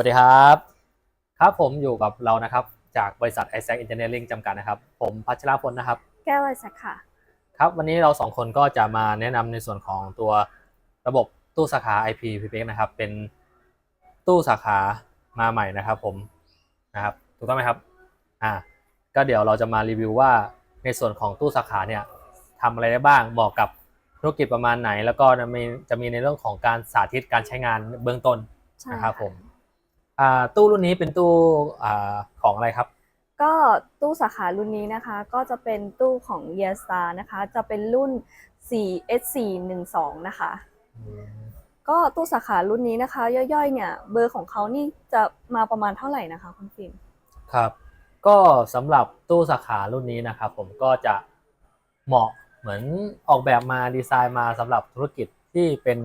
สวัสดีครับ ครับผมอยู่กับเรานะครับ จากบริษัท i s a c Engineering จำกัดนะครับ ผมพัชรพลนะครับ แก้วไอแซคค่ะ ครับวันนี้เราสองคนก็จะมาแนะนำในส่วนของตัวระบบตู้สาขา IP p p x นะครับ เป็นตู้สาขามาใหม่นะครับ ผมนะครับถูกต้องไหมครับอ่าก็เดี๋ยวเราจะมารีวิวว่าในส่วนของตู้สาขาเนี่ยทำอะไรได้บ้างเหมาะกับธุรกิจประมาณไหน แล้วก็จะมีจะมีในเรื่องของการสาธิตการใช้งานเบื้องต้นใช่นะครับผมอ่า ตู้รุ่นนี้เป็นตู้อ่าของอะไรครับ ก็ตู้สาขารุ่นนี้นะคะ ก็จะเป็นตู้ของ y e a r Star นะคะ จะเป็นรุ่น 4S412 นะคะ ก็ตู้สาขารุ่นนี้นะคะ ย่อยๆ เนี่ยเบอร์ของเขานี่จะมาประมาณเท่าไหร่นะคะคุณฟิล์มครับก็สำหรับตู้สาขารุ่นนี้นะครับผมก็จะเหมาะเหมือนออกแบบมาดีไซน์มาสำหรับธุรกิจที่เป็น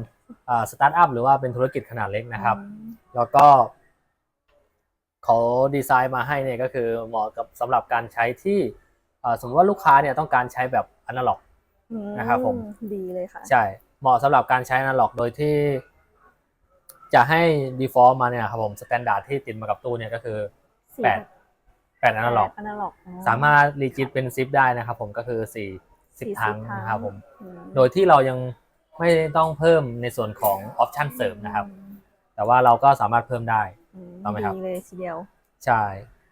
สตาร์ทอัพหรือว่าเป็นธุรกิจขนาดเล็กนะครับ แล้วก็ เขาดีไซน์มาให้เนี่ยก็คือเหมาะกับสำหรับการใช้ที่เอ่อสมมติว่าลูกค้าเนี่ยต้องการใช้แบบอนาล็อกอืมนะครับผมดีเลยค่ะ ใช่ เหมาะสำหรับการใช้อนาล็อกโดยที่ จะให้ default มาเนี่ยครับผมสแตนดาร์ดที่ติดมากับตู้เนี่ยก็คือสี่แปดแปดอนาล็อกอนาล็อกสามารถรีจิตเป็นซิปได้นะครับผมก็คือสี่สิบ40ทางนะครับผมอืมโดยที่เรายังไม่ต้องเพิ่มในส่วนของออปชันเสริมนะครับ แต่ว่าเราก็สามารถเพิ่มได้ อืมต้องไหมครับ ดีเลยทีเดียว ใช่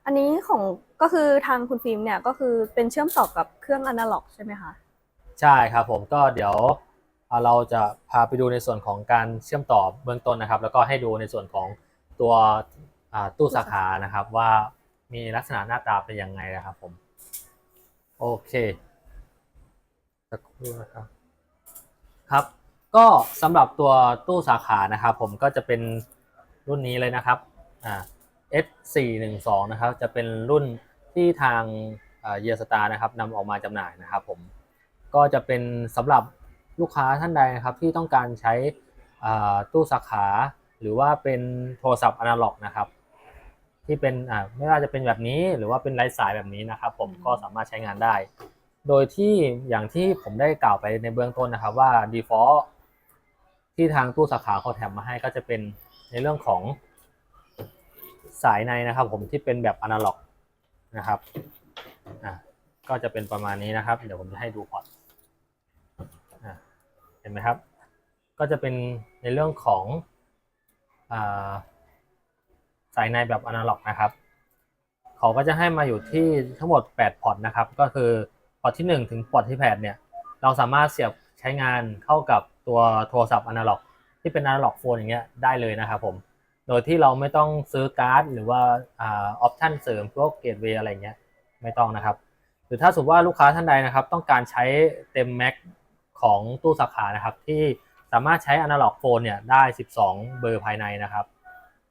อันนี้ของก็คือทางคุณฟิล์มเนี่ยก็คือเป็นเชื่อมต่อกับเครื่องอนาล็อกใช่ไหมคะ ใช่ครับผมก็เดี๋ยวเอ่อเราจะพาไปดูในส่วนของการเชื่อมต่อเบื้องต้นนะครับ แล้วก็ให้ดูในส่วนของตัวอ่าตู้สาขานะครับว่ามีลักษณะหน้าตาเป็นยังไงนะครับผม โอเคสักครู่นะครับครับ ก็สำหรับตัวตู้สาขานะครับ ผมก็จะเป็นรุ่นนี้เลยนะครับ อ่า S412 นะครับจะเป็นรุ่นที่ทางเยียสตาร์นะครับนำออกมาจำหน่ายนะครับผมก็จะเป็นสำหรับลูกค้าท่านใดนะครับที่ต้องการใช้อ่าตู้สาขา หรือว่าเป็นโทรศัพท์อนาล็อกนะครับ ที่เป็นอ่าไม่ว่าจะเป็นแบบนี้ หรือว่าเป็นไร้สายแบบนี้นะครับผมอืมก็สามารถใช้งานได้ โดยที่อย่างที่ผมได้กล่าวไปในเบื้องต้นนะครับว่า default ที่ทางตู้สาขาเขาแถมมาให้ก็จะเป็นในเรื่องของ สายในนะครับ ผมที่เป็นแบบอนาล็อกนะครับอ่าก็จะเป็นประมาณนี้นะครับ เดี๋ยวผมจะให้ดูพอร์ตเห็นไหมครับ ก็จะเป็นในเรื่องของอาสายในแบบอนาล็อกนะครับเขาก็จะให้มาอยู่ที่ทั้งหมด 8 พอร์ตนะครับ ก็คือพอร์ตที่ 1 ถึงพอร์ตที่8เนี่ยเราสามารถเสียบใช้งานเข้ากับตัวโทรศัพท์อนาล็อกที่เป็นอนาล็อกโฟนอย่างเงี้ยได้เลยนะครับผม โดยที่เราไม่ต้องซื้อการ์ดหรือว่าอ่าออปชันเสริมพวกเกตเวย์อะไรเงี้ยไม่ต้องนะครับ หรือถ้าสมมติว่าลูกค้าท่านใดนะครับ ต้องการใช้เต็มแม็กของตู้สาขานะครับ ที่สามารถใช้อนาล็อกโฟนเนี่ยได้ 12 เบอร์ภายในนะครับ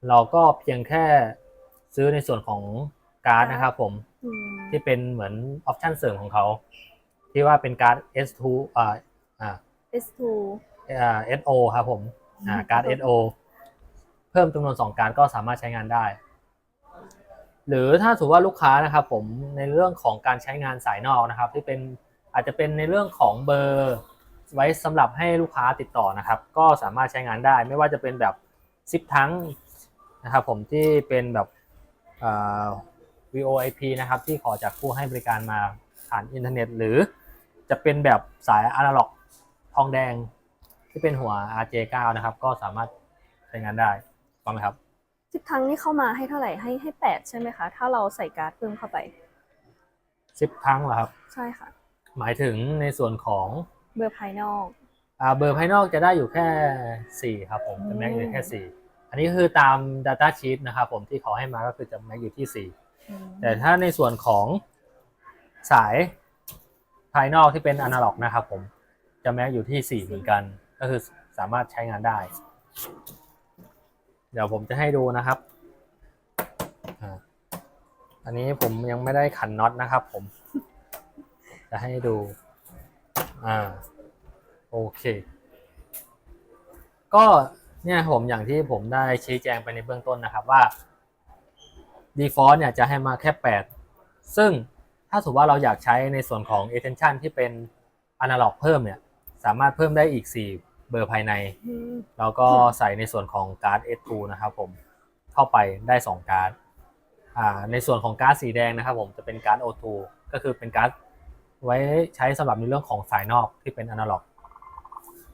เราก็เพียงแค่ซื้อในส่วนของการ์ดนะครับผมอืมที่เป็นเหมือนออปชันเสริมของเขา ที่ว่าเป็นการ์ด S2 อ่าอ่า S2 อ่า SO ครับผมอ่าการ์ด SO เพิ่มจำนวน2การก็สามารถใช้งานได้ หรือถ้าสมมติว่าลูกค้านะครับผมในเรื่องของการใช้งานสายนอกนะครับ ที่เป็นอาจจะเป็นในเรื่องของเบอร์ไว้สำหรับให้ลูกค้าติดต่อนะครับ ก็สามารถใช้งานได้ ไม่ว่าจะเป็นแบบซิปทั้งนะครับผมที่เป็นแบบ VoIP นะครับที่ขอจากผู้ให้บริการมาผ่านอินเทอร์เน็ต หรือจะเป็นแบบสายอนาล็อกทองแดงที่เป็นหัว RJ9 นะครับ ก็สามารถใช้งานได้ ถูกไหมครับสิบครั้งนี่เข้ามาให้เท่าไหร่ให้ให้แปดใช่ไหมคะ ถ้าเราใส่การ์ดเพิ่มเข้าไปซิปทั้งเหรอครับ ใช่ค่ะ หมายถึงในส่วนของเบอร์ภายนอกอ่าเบอร์ภายนอกจะได้อยู่แค่4ครับผมจะแม็กอยู่แค่4อันนี้คือตาม Data Sheet นะครับผมที่เขาให้มาก็คือจะแม็กอยู่ที่อืม4แต่ถ้าในส่วนของสายภายนอกที่เป็นอนาล็อกนะครับผมจะแม็กอยู่ที่4เหมือนกัน ก็คือสามารถใช้งานได้ เดี๋ยวผมจะให้ดูนะครับอ่าอันนี้ผมยังไม่ได้ขันน็อตนะครับผม จะให้ดู อ่า โอเค ก็เนี่ยครับผมอย่างที่ผมได้ชี้แจงไปในเบื้องต้นนะครับว่า default เนี่ยจะให้มาแค่ 8 ซึ่งถ้าสมมติว่าเราอยากใช้ในส่วนของ attention ที่เป็น analog เพิ่มเนี่ย สามารถเพิ่มได้อีก 4 เบอร์ภายในอืมแล้วก็ใส่ในส่วนของการ์ด S2 นะครับผมเข้าไปได้สองการ์ดอ่าในส่วนของการ์ดสีแดงนะครับผมจะเป็นการ์ด O2 ก็คือเป็นการ์ดไว้ใช้สำหรับในเรื่องของสายนอกที่เป็นอนาล็อก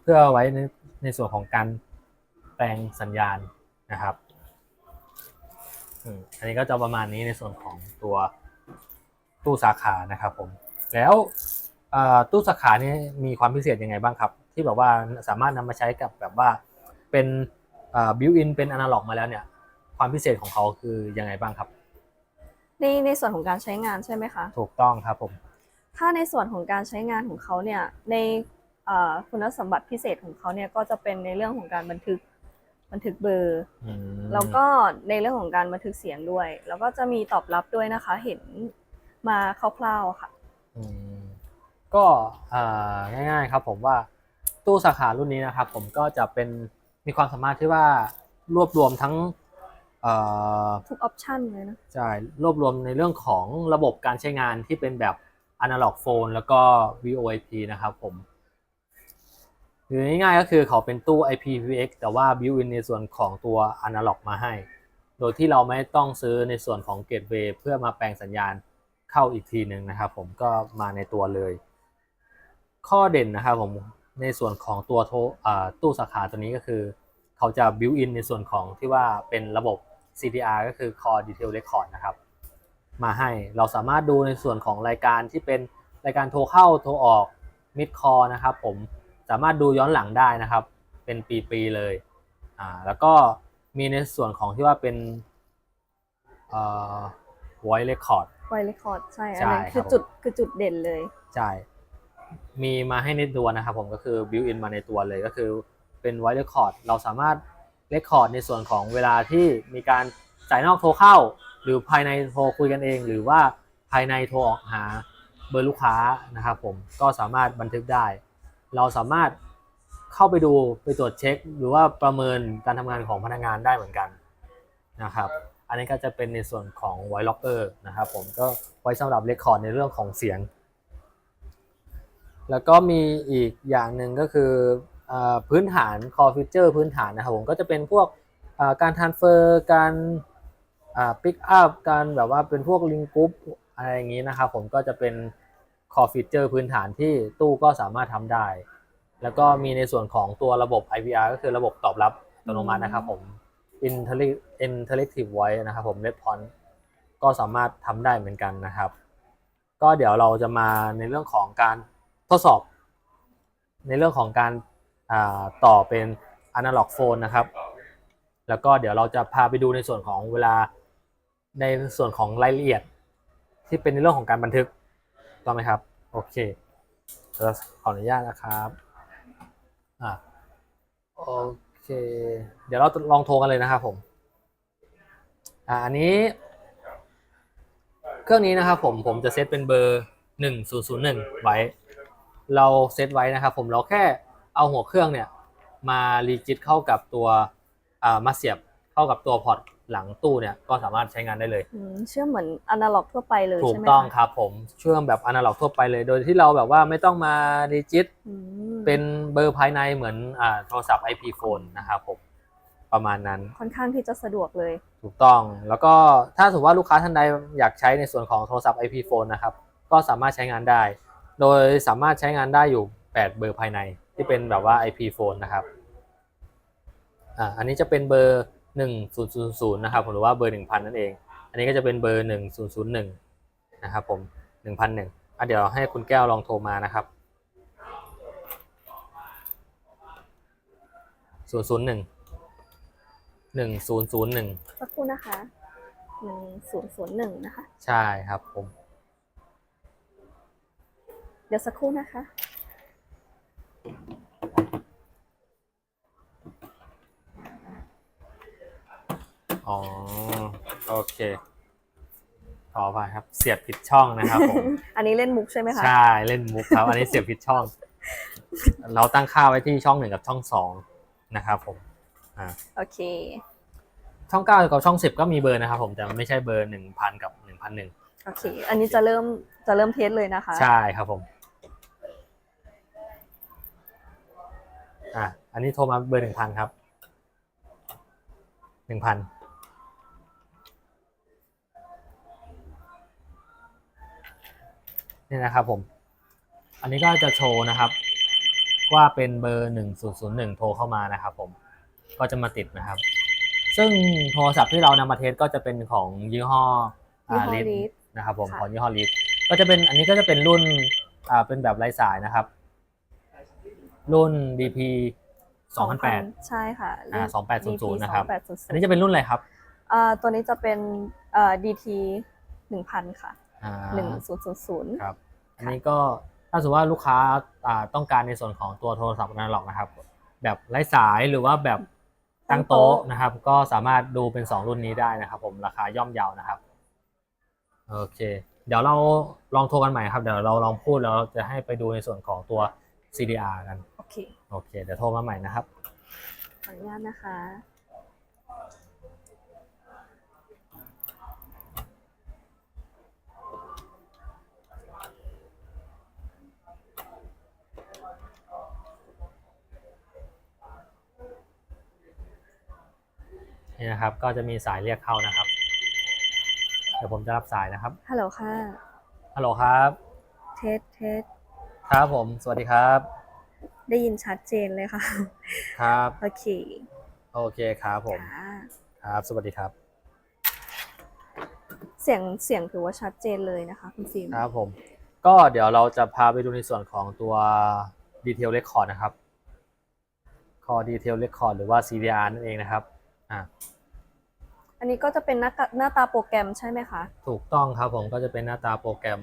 เพื่อไว้ในในส่วนของการแปลงสัญญาณนะครับอืมอันนี้ก็จะประมาณนี้ในส่วนของตัวตู้สาขานะครับผมแล้วเอ่อตู้สาขานี้มีความพิเศษยังไงบ้างครับ ที่แบบว่าสามารถนำมาใช้กับแบบว่าเป็นบิวอินเป็นอนาล็อกมาแล้วเนี่ย ความพิเศษของเขาคือยังไงบ้างครับในในส่วนของการใช้งานใช่ไหมคะ ถูกต้องครับผม ถ้าในส่วนของการใช้งานของเขาเนี่ยในเอ่อคุณสมบัติพิเศษของเขาเนี่ยก็จะเป็นในเรื่องของการบันทึกบันทึกเบอร์อืมแล้วก็ในเรื่องของการบันทึกเสียงด้วย แล้วก็จะมีตอบรับด้วยนะคะ เห็นมาคร่าวๆค่ะอืมก็อ่าง่ายๆครับผมว่า ตู้สาขารุ่นนี้นะครับ ผมก็จะเป็นมีความสามารถที่ว่ารวบรวมทั้งเอ่อทุกออปชันเลยนะใช่รวบรวมในเรื่องของระบบการใช้งานที่เป็นแบบ Analog Phone แล้วก็ VoIP นะครับผมหรือง่ายๆก็คือเขาเป็นตู้ IPVX แต่ว่า built in ในส่วนของตัว Analog มาให้ โดยที่เราไม่ต้องซื้อในส่วนของ Gateway เพื่อมาแปลงสัญญาณเข้าอีกทีหนึ่งนะครับผมก็มาในตัวเลย ข้อเด่นนะครับผม ในส่วนของตัวโทรอ่าตู้สาขาตัวนี้ก็คือ เขาจะ built in ในส่วนของที่ว่าเป็นระบบ CDR ก็คือ Core Detail Record นะครับ มาให้เราสามารถดูในส่วนของรายการที่เป็นรายการโทรเข้าโทรออก Mid Call นะครับผมสามารถดูย้อนหลังได้นะครับ เป็นปีๆเลยอ่าแล้วก็มีในส่วนของที่ว่าเป็นเอ่อ voice record ไวเลคอร์ดใช่ใช่อันนั้นคือครับผมจุดคือจุดเด่นเลย ใช่ มีมาให้ในตัวนะครับผมก็คือ built in มาในตัวเลยก็คือเป็น voice record เราสามารถ record ในส่วนของเวลาที่มีการสายนอกโทรเข้า หรือภายในโทรคุยกันเอง หรือว่าภายในโทรออกหาเบอร์ลูกค้านะครับผมก็สามารถบันทึกได้ เราสามารถเข้าไปดูไปตรวจเช็ค หรือว่าประเมินการทำงานของพนักงานได้เหมือนกันนะครับอันนี้ก็จะเป็นในส่วนของ voice locker นะครับผมก็ไว้สำหรับ record ในเรื่องของเสียง แล้วก็มีอีกอย่างหนึ่งก็คืออพื้นฐาน core feature พื้นฐานนะครับผมก็จะเป็นพวกการ transfer การอ่า pick up การแบบว่าเป็นพวก link group อะไรอย่างนี้นะครับผมก็จะเป็น core feature พื้นฐานที่ตู้ก็สามารถทำได้ แล้วก็มีในส่วนของตัวระบบ IVR ก็คือระบบตอบรับอัตโนมัตินะครับผม Intelli- interactive voice นะครับผม response ก็สามารถทำได้เหมือนกันนะครับ ก็เดี๋ยวเราจะมาในเรื่องของการ ทดสอบ ในเรื่องของการต่อเป็น analog phone นะครับ แล้วก็เดี๋ยวเราจะพาไปดูในส่วนของเวลาในส่วนของรายละเอียด ที่เป็นในเรื่องของการบันทึกต้องไหมครับ โอเคเดี๋ยวขออนุญาตนะครับอ่าโอเค เดี๋ยวเราลองโทรกันเลยนะครับผมอ่าอันนี้ เครื่องนี้นะครับผมผมจะเซตเป็นเบอร์ 1001 ไว้ เราเซตไว้นะครับผมเราแค่เอาหัวเครื่องเนี่ยมารีจิตเข้ากับตัวอ่ามาเสียบเข้ากับตัวพอร์ตหลังตู้เนี่ยก็สามารถใช้งานได้เลยอืมเชื่อมเหมือนอนาล็อกทั่วไปเลยถูใช่กไหมต้องคะครับผมเชื่อมแบบอนาล็อกทั่วไปเลย โดยที่เราแบบว่าไม่ต้องมารีจิตอืมเป็นเบอร์ภายในเหมือนอ่าโทรศัพท์ IP phone นะครับผมประมาณนั้น ค่อนข้างที่จะสะดวกเลย ถูกต้องแล้วก็ถ้าสมมติว่าลูกค้าท่านใดอยากใช้ในส่วนของโทรศัพท์ IP phone นะครับก็สามารถใช้งานได้ โดยสามารถใช้งานได้อยู่ 8 เบอร์ภายในที่เป็นแบบว่า IP phone นะครับ อ่า อันนี้จะเป็นเบอร์ 1000 นะครับผมหรือว่าเบอร์ 1000 นั่นเอง อันนี้ก็จะเป็นเบอร์ 1001 นะครับผม 1001อะเดี๋ยวให้คุณแก้วลองโทรมานะครับ 001 1001สักครู่นะคะหนึ่งศูนย์ศูนย์หนึ่งนะคะ ใช่ครับผม เดี๋ยวสักครู่นะคะ อ๋อ โอเคขอไปครับ เสียบผิดช่องนะครับผม อันนี้เล่นมุกใช่ไหมคะ ใช่ เล่นมุกครับ อันนี้เสียบผิดช่อง เราตั้งค่าไว้ที่ช่องหนึ่งกับช่องสองนะครับผม อ่า โอเค ช่องเก้ากับช่องสิบก็มีเบอร์นะครับผม แต่ไม่ใช่เบอร์หนึ่งพันกับหนึ่งพันหนึ่งโอเค อันนี้จะเริ่มจะเริ่มเทสเลยนะคะ ใช่ครับผม อะอันนี้โทรมาเบอร์หนึ่งพันครับหนึ่งพันนี่นะครับผม อันนี้ก็จะโชว์นะครับ ว่าเป็นเบอร์ 1001 โทรเข้ามานะครับผม ก็จะมาติดนะครับ ซึ่งโทรศัพท์ที่เรานำมาเทสก็จะเป็นของยี่ห้อลิสนะครับผม ของยี่ห้อลิสก็จะเป็นอันนี้ก็จะเป็นรุ่นเป็นแบบไร้สายนะครับ รุ่น BP 2008 ใช่ค่ะอ่า2800 นะครับ2800อันนี้จะเป็นรุ่นอะไรครับอ่าตัวนี้จะเป็นเอ่อ DT 1000 ค่ะ อ่า1000 ครับ อันนี้ก็ถ้าสมมติว่าลูกค้าอ่าต้องการในส่วนของตัวโทรศัพท์อนาล็อกนะครับ แบบไร้สายหรือว่าแบบตั้งโต๊ะนะครับ ก็สามารถดูเป็น 2 รุ่นนี้ได้นะครับผมราคาย่อมเยานะครับ โอเค เดี๋ยวเราลองโทรกันใหม่ครับ เดี๋ยวเราลองพูดแล้วเราจะให้ไปดูในส่วนของตัว CDR กันโอ เคโอเค เดี๋ยวโทรมาใหม่นะครับ ขออนุญาตนะคะ นี่นะครับ ก็จะมีสายเรียกเข้านะครับ เดี๋ยวผมจะรับสายนะครับ ฮัลโหลค่ะ ฮัลโหลครับ เทสเทสครับผม สวัสดีครับ ได้ยินชัดเจนเลยค่ะ ครับ โอเค โอเคครับผมค่ะครับ สวัสดีครับ เสียงเสียงถือว่าชัดเจนเลยนะคะคุณฟิล์มครับผม ก็เดี๋ยวเราจะพาไปดูในส่วนของตัว Detail Record นะครับ Core Detail Record หรือว่า CDR นั่นเองนะครับ อ่าอันนี้ก็จะเป็นหน้าตาหน้าตาโปรแกรมใช่ไหมคะ ถูกต้องครับผมก็จะเป็นหน้าตาโปรแกรม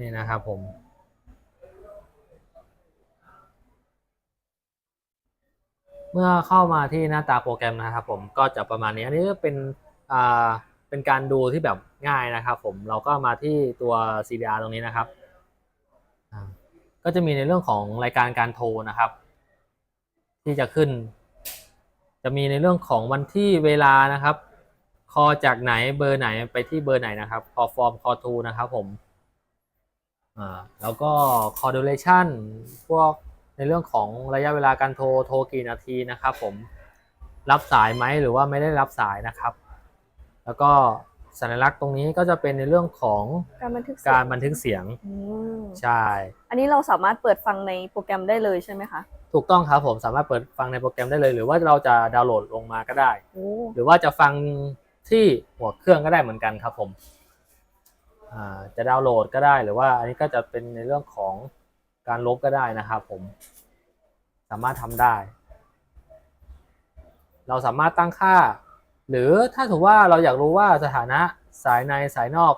นี่นะครับผม เมื่อเข้ามาที่หน้าตาโปรแกรมนะครับผมก็จะประมาณนี้อันนี้เป็นอ่าเป็นการดูที่แบบง่ายนะครับผมเราก็มาที่ตัว CDR ตรงนี้นะครับ ก็จะมีในเรื่องของรายการการโทรนะครับ ที่จะขึ้น จะมีในเรื่องของวันที่เวลานะครับ คอจากไหนเบอร์ไหนไปที่เบอร์ไหนนะครับ คอฟอร์มคอทูนะครับผม อ่าแล้วก็ call duration พวกในเรื่องของระยะเวลาการโทรโทรกี่นาทีนะครับผมรับสายไหมหรือว่าไม่ได้รับสายนะครับ แล้วก็สัญลักษณ์ตรงนี้ก็จะเป็นในเรื่องของการบันทึกเสียงการบันทึกเสียงอืมใช่ อันนี้เราสามารถเปิดฟังในโปรแกรมได้เลยใช่ไหมคะ ถูกต้องครับผมสามารถเปิดฟังในโปรแกรมได้เลย หรือว่าเราจะดาวน์โหลดลงมาก็ได้โอ้หรือว่าจะฟังที่หัวเครื่องก็ได้เหมือนกันครับผมอ่า จะดาวน์โหลดก็ได้หรือว่าอันนี้ก็จะเป็นในเรื่องของการลบก็ได้นะครับผม สามารถทำได้ เราสามารถตั้งค่า หรือถ้าถือว่าเราอยากรู้ว่าสถานะสายในสายนอก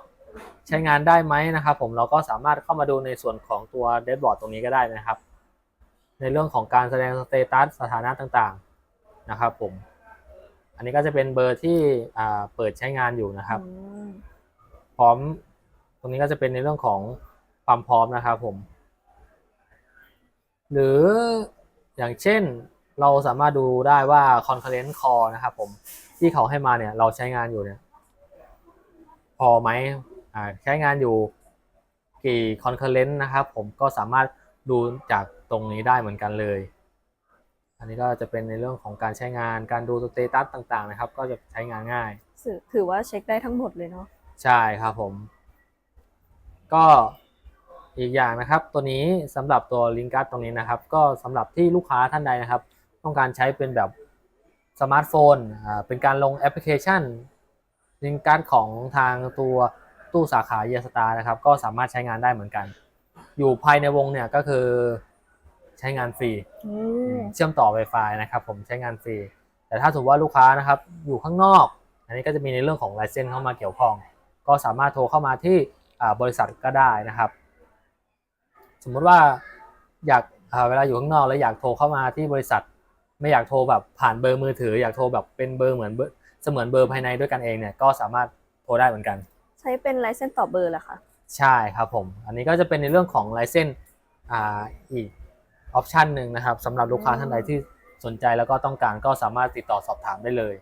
ใช้งานได้ไหมนะครับ ผมเราก็สามารถเข้ามาดูในส่วนของตัวเดชบอร์ดตรงนี้ก็ได้นะครับ ในเรื่องของการแสดงสเตตัสสถานะต่างๆนะครับ ผม อันนี้ก็จะเป็นเบอร์ที่อ่าเปิดใช้งานอยู่นะครับอืมพร้อม ตรงนี้ก็จะเป็นในเรื่องของความพร้อมนะครับผม หรืออย่างเช่นเราสามารถดูได้ว่า concurrent call นะครับผมที่เขาให้มาเนี่ยเราใช้งานอยู่เนี่ยพอไหมอ่าใช้งานอยู่กี่ concurrent นะครับผมก็สามารถดูจากตรงนี้ได้เหมือนกันเลย อันนี้ก็จะเป็นในเรื่องของการใช้งานการดูสเตตัสต่างๆนะครับ ก็จะใช้งานง่ายถือถือว่าเช็คได้ทั้งหมดเลยเนาะใช่ครับผม ก็อีกอย่างนะครับ ตัวนี้สำหรับตัวลิงกัสตรงนี้นะครับ ก็สำหรับที่ลูกค้าท่านใดนะครับ ต้องการใช้เป็นแบบสมาร์ทโฟนอ่าเป็นการลงแอปพลิเคชันลิงกัสของทางตัวตู้สาขาเยสตานะครับ ก็สามารถใช้งานได้เหมือนกัน อยู่ภายในวงเนี่ยก็คือใช้งานฟรีอืมเชื่อมต่อ Wi-Fi นะครับ ผมใช้งานฟรี แต่ถ้าสมมติว่าลูกค้านะครับอยู่ข้างนอก อันนี้ก็จะมีในเรื่องของลายเส้นเข้ามาเกี่ยวข้อง ก็สามารถโทรเข้ามาที่อ่า บริษัทก็ได้นะครับ สมมุติว่าอยากอ่าเวลาอยู่ข้างนอกแล้วอยากโทรเข้ามาที่บริษัท ไม่อยากโทรแบบผ่านเบอร์มือถือ อยากโทรแบบเป็นเบอร์เหมือนเบอร์เสมือนเบอร์ภายในด้วยกันเองเนี่ยก็สามารถโทรได้เหมือนกัน ใช้เป็นไลเซนต่อเบอร์เหรอคะใช่ครับผม อันนี้ก็จะเป็นในเรื่องของลายเส้นอ่าอีกออปชันหนึ่งนะครับสำหรับลูกค้าท่านใดที่สนใจแล้วก็ต้องการก็สามารถติดต่อสอบถามได้เลย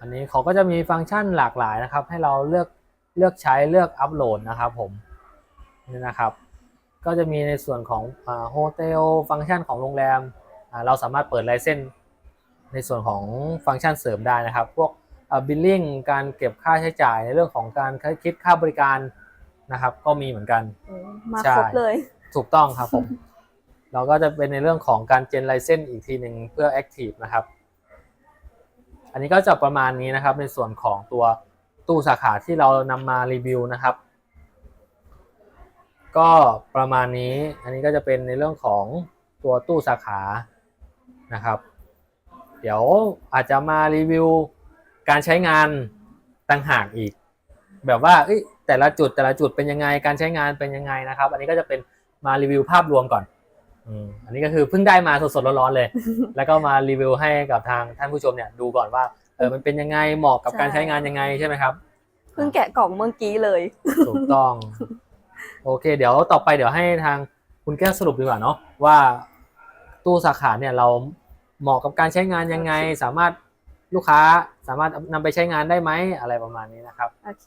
อันนี้เขาก็จะมีฟังก์ชันหลากหลายนะครับ ให้เราเลือกเลือกใช้เลือกอัปโหลดนะครับผมนี่นะครับ ก็จะมีในส่วนของโฮเทลฟังก์ชันของโรงแรมอ่าเราสามารถเปิดไลเซนในส่วนของฟังก์ชันเสริมได้นะครับ พวกบิลลิ่งการเก็บค่าใช้จ่ายในเรื่องของการคิดค่าบริการนะครับ ก็มีเหมือนกันโอ้มาใช่ครบเลยถูกต้องครับผมเราก็จะเป็นในเรื่องของการเจนไลเซนอีกทีหนึ่งเพื่อ Active นะครับ อันนี้ก็จะประมาณนี้นะครับในส่วนของตัวตู้สาขาที่เรานำมารีวิวนะครับ ก็ประมาณนี้อันนี้ก็จะเป็นในเรื่องของตัวตู้สาขานะครับ เดี๋ยวอาจจะมารีวิวการใช้งานต่างหากอีก แบบว่าแต่ละจุดแต่ละจุดเป็นยังไงการใช้งานเป็นยังไงนะครับ อันนี้ก็จะเป็นมารีวิวภาพรวมก่อน อืมอันนี้ก็คือเพิ่งได้มาสดๆร้อนๆเลย แล้วก็มารีวิวให้กับทางท่านผู้ชมเนี่ยดูก่อนว่าเออมันเป็นยังไงเหมาะกับใช่การใช้งานยังไงใช่ไหมครับเพิ่งแกะกล่องเมื่อกี้เลยถูกต้อง โอเค เดี๋ยวต่อไปเดี๋ยวให้ทางคุณแก้วสรุปดีกว่าเนาะว่าตู้สาขาเนี่ยเราเหมาะกับการใช้งานยังไง สามารถลูกค้าสามารถนำไปใช้งานได้ไหมอะไรประมาณนี้นะครับโอเค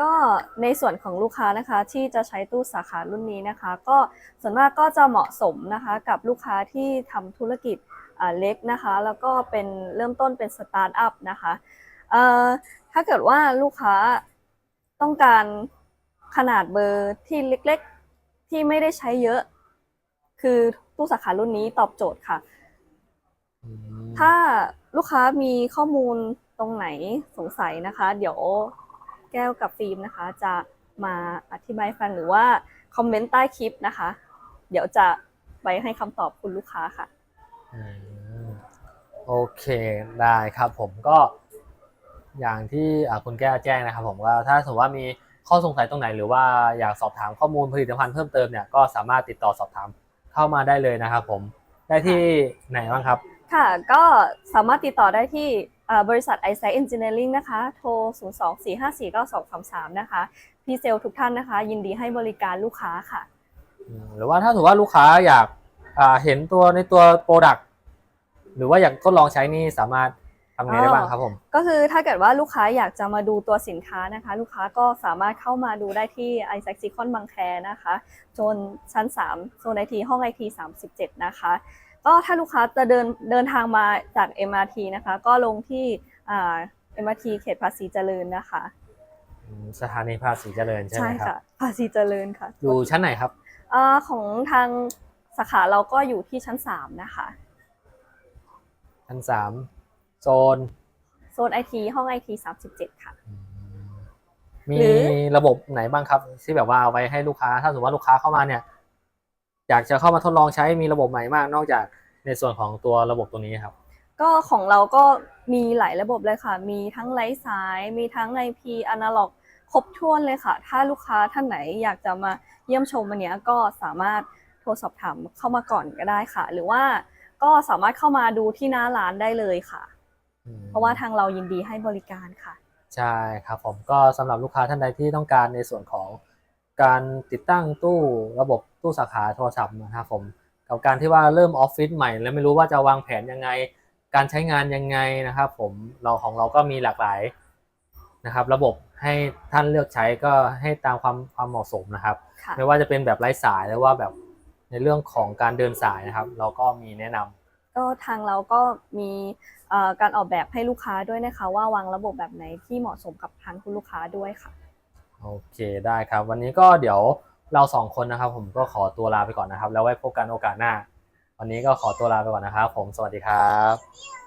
ก็ในส่วนของลูกค้านะคะที่จะใช้ตู้สาขารุ่นนี้นะคะ ก็ส่วนมากก็จะเหมาะสมนะคะกับลูกค้าที่ทำธุรกิจอ่าเล็กนะคะ แล้วก็เป็นเริ่มต้นเป็นสตาร์ทอัพนะคะเอ่อถ้าเกิดว่าลูกค้าต้องการขนาดเบอร์ที่เล็กๆ ที่ไม่ได้ใช้เยอะ คือตู้สาขารุ่นนี้ตอบโจทย์ค่ะ ถ้าลูกค้ามีข้อมูลตรงไหนสงสัยนะคะ เดี๋ยว แก้วกับฟิล์มนะคะ จะมาอธิบายให้ฟังหรือว่าคอมเมนต์ใต้คลิปนะคะ เดี๋ยวจะไปให้คำตอบคุณลูกค้าค่ะอืมโอเคได้ครับผมก็ อย่างที่อ่าคุณแก้วแจ้งนะครับ ผมว่าถ้าสมมติว่ามีข้อสงสัยตรงไหน หรือว่าอยากสอบถามข้อมูลผลิตภัณฑ์เพิ่มเติมเนี่ยก็สามารถติดต่อสอบถามเข้ามาได้เลยนะครับผมได้ที่ไหนบ้างครับ ค่ะ ก็สามารถติดต่อได้ที่เอ่อ บริษัท i s i Engineering นะคะ โทร 024549223นะคะพีเซลทุกท่านนะคะ ยินดีให้บริการลูกค้าค่ะ อืมหรือว่าถ้าสมมติว่าลูกค้าอยากอ่าเห็นตัวในตัวโปรดักต์หรือว่าอยากทดลองใช้นี่สามารถทำไงได้บ้างครับผม ก็คือถ้าเกิดว่าลูกค้าอยากจะมาดูตัวสินค้านะคะ ลูกค้าก็สามารถเข้ามาดูได้ที่ i s a c ซิคอนบางแคนะคะโซนชั้น 3 โซนไอทีห้องไอที37 นะคะ ก็ถ้าลูกค้าจะเดินเดินทางมาจาก MRT นะคะ ก็ลงที่อ่า MRT เขตภาษีเจริญนะคะอืมสถานีภาษีเจริญใช่ไหมครัค่ะบภาษีเจริญค่ะอยู่ชั้นไหนครับอ่าของทางสาขาเราก็อยู่ที่ชั้น3นะคะ ชั้นสามโซน โซนไอทีห้องไอที37ค่ะ มีหรือระบบไหนบ้างครับ ที่แบบว่าเอาไว้ให้ลูกค้า ถ้าสมมติว่าลูกค้าเข้ามาเนี่ย อยากจะเข้ามาทดลองใช้มีระบบไหนบ้างนอกจากในส่วนของตัวระบบตัวนี้ครับ ก็ของเราก็มีหลายระบบเลยค่ะ มีทั้งไร้สาย มีทั้ง IP อนาล็อกครบถ้วนเลยค่ะ ถ้าลูกค้าท่านไหนอยากจะมาเยี่ยมชมวันเนี้ยก็สามารถโทรสอบถามเข้ามาก่อนก็ได้ค่ะ หรือว่าก็สามารถเข้ามาดูที่หน้าร้านได้เลยค่ะ เพราะว่าทางเรายินดีให้บริการค่ะ ใช่ครับผมก็สำหรับลูกค้าท่านใดที่ต้องการในส่วนของ การติดตั้งตู้ระบบตู้สาขาโทรศัพท์นะครับผมกับการที่ว่าเริ่มออฟฟิศใหม่ แล้วไม่รู้ว่าจะวางแผนยังไง การใช้งานยังไงนะครับผมเราของเราก็มีหลากหลายนะครับ ระบบให้ท่านเลือกใช้ก็ให้ตามความความเหมาะสมนะครับค่ะไม่ว่าจะเป็นแบบไร้สายหรือว่าแบบในเรื่องของการเดินสายนะครับ เราก็มีแนะนำก็ทางเราก็มีเอ่อการออกแบบให้ลูกค้าด้วยนะคะ ว่าวางระบบแบบไหนที่เหมาะสมกับทางคุณลูกค้าด้วยค่ะ โอเคได้ครับ วันนี้ก็เดี๋ยวเราสองคนนะครับ ผมก็ขอตัวลาไปก่อนนะครับ แล้วไว้พบกันโอกาสหน้า วันนี้ก็ขอตัวลาไปก่อนนะครับ ผมสวัสดีครับ